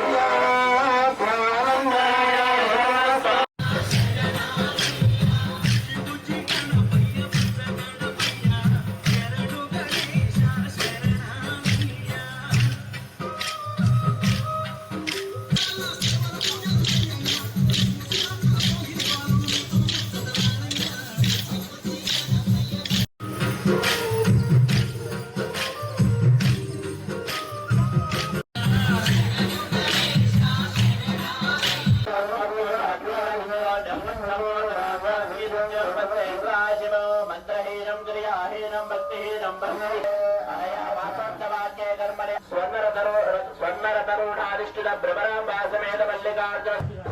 Yeah. స్వర్ణరతరుణాధిష్ఠిత భ్రమరాం వాసమేత Mallikarjuna